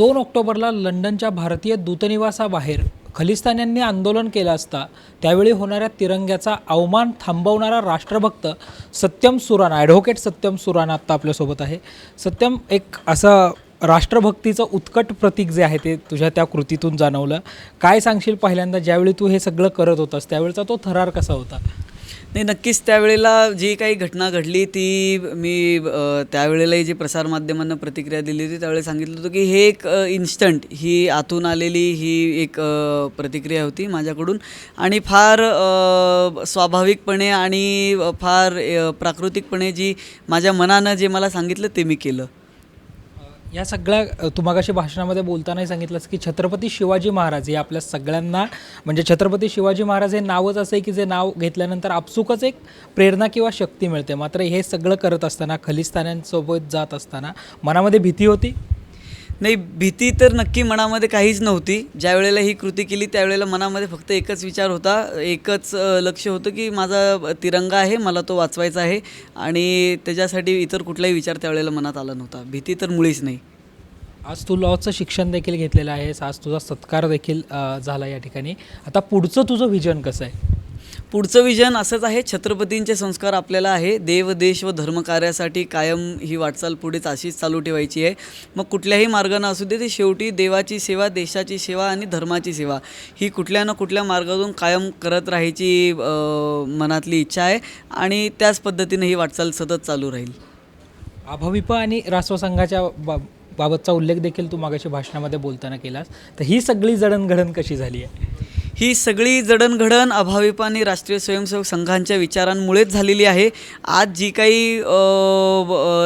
दोन ऑक्टोबरला लंडनच्या भारतीय दूतनिवासाबाहेर खलिस्तान्यांनी आंदोलन केलं असता त्यावेळी होणाऱ्या तिरंग्याचा अवमान थांबवणारा राष्ट्रभक्त सत्यम सुराना ॲडव्होकेट सत्यम सुराना आत्ता आपल्यासोबत आहे. सत्यम एक असं राष्ट्रभक्तीचं उत्कट प्रतीक जे आहे ते तुझ्या त्या कृतीतून जाणवलं. काय सांगशील पहिल्यांदा ज्यावेळी तू हे सगळं करत होतास? त्यावेळेचा तो थरार कसा होता? नाही नक्कीच त्यावेळेला जी काही घटना घडली ती मी त्यावेळेलाही जी प्रसारमाध्यमांना प्रतिक्रिया दिली होती त्यावेळेला सांगितलं होतं की हे एक इन्स्टंट ही आतून आलेली ही एक प्रतिक्रिया होती माझ्याकडून. आणि फार स्वाभाविकपणे आणि फार प्राकृतिकपणे जी माझ्या मनानं जे मला सांगितलं ते मी केलं. या सगळ्या अ, भाषणामध्ये बोलतानाही सांगितलंस की छत्रपती शिवाजी महाराज हे आपल्या सगळ्यांना म्हणजे छत्रपती शिवाजी महाराज हे नावच असं आहे की जे नाव घेतल्यानंतर आपसुकच एक प्रेरणा किंवा शक्ती मिळते. मात्र हे सगळं करत असताना खलिस्तान्यांसोबत जात असताना मनामध्ये भीती होती? नाही भीती तर नक्की मनामध्ये काहीच नव्हती. ज्या वेळेला ही कृती केली त्यावेळेला मनामध्ये फक्त एकच विचार होता. एकच लक्ष होतं की माझा तिरंगा आहे मला तो वाचवायचा आहे आणि त्याच्यासाठी इतर कुठलाही विचार त्यावेळेला मनात आला नव्हता. भीती तर मुळीच नाही. आज तू लॉचं शिक्षण देखील घेतलेलं आहेस. आज तुझा सत्कार देखील झाला या ठिकाणी. आता पुढचं तुझं व्हिजन कसं आहे? पुढचं विजन असंच आहे. छत्रपतींचे संस्कार आपल्याला आहे. देव देश व धर्मकार्यासाठी कायम ही वाटचाल पुढेच अशीच चालू ठेवायची आहे. मग कुठल्याही मार्गानं असू दे ते शेवटी देवाची सेवा देशाची सेवा आणि धर्माची सेवा ही कुठल्या ना कुठल्या मार्गातून कायम करत राहायची मनातली इच्छा आहे आणि त्याच पद्धतीने ही वाटचाल सतत चालू राहील. अभाविप आणि राष्ट्रसंघाच्या बा बाबतचा उल्लेख देखील तू मागाशी भाषणामध्ये बोलताना केलास. तर ही सगळी जडणघडण कशी झाली आहे? ही सगळी जडणघडण अभाविप राष्ट्रीय स्वयंसेवक संघांच्या विचारांमुळेच झालेली आहे. आज जी काही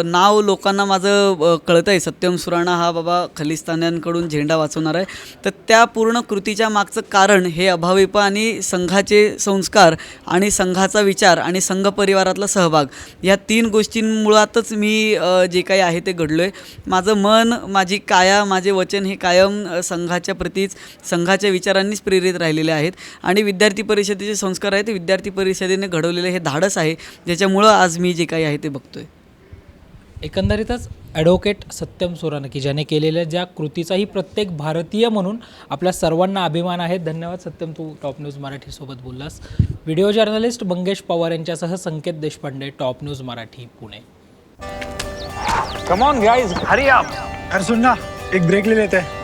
नाव लोकांना माझं कळतं आहे सत्यम सुराणा हा बाबा खलिस्तान्यांकडून झेंडा वाचवणार आहे. तर त्या पूर्ण कृतीच्या मागचं कारण हे अभाविप आणि संघाचे संस्कार आणि संघाचा विचार आणि संघ परिवारातला सहभाग या तीन गोष्टींमुळातच मी जे काही आहे ते घडलो आहे माझं मन माझी काया माझे वचन हे कायम संघाच्या प्रतीच संघाच्या विचारांनीच प्रेरित राहिले राहिलेले आहेत. आणि विद्यार्थी परिषदेचे संस्कार आहेत ते विद्यार्थी परिषदेने घडवलेले हे धाडस आहे. ज्याच्यामुळं आज मी जे काही आहे ते बघतोय. एकंदरीतच ॲडव्होकेट सत्यम सोरान की ज्याने केलेल्या ज्या कृतीचाही प्रत्येक भारतीय म्हणून आपल्या सर्वांना अभिमान आहे. धन्यवाद सत्यम तू टॉप न्यूज मराठीसोबत बोललास. व्हिडिओ जर्नलिस्ट मंगेश पवार यांच्यासह Sanket Deshpande top news Marathi Pune. Come on guys hurry up अरे सुन ना एक ब्रेक ले लेते. हैं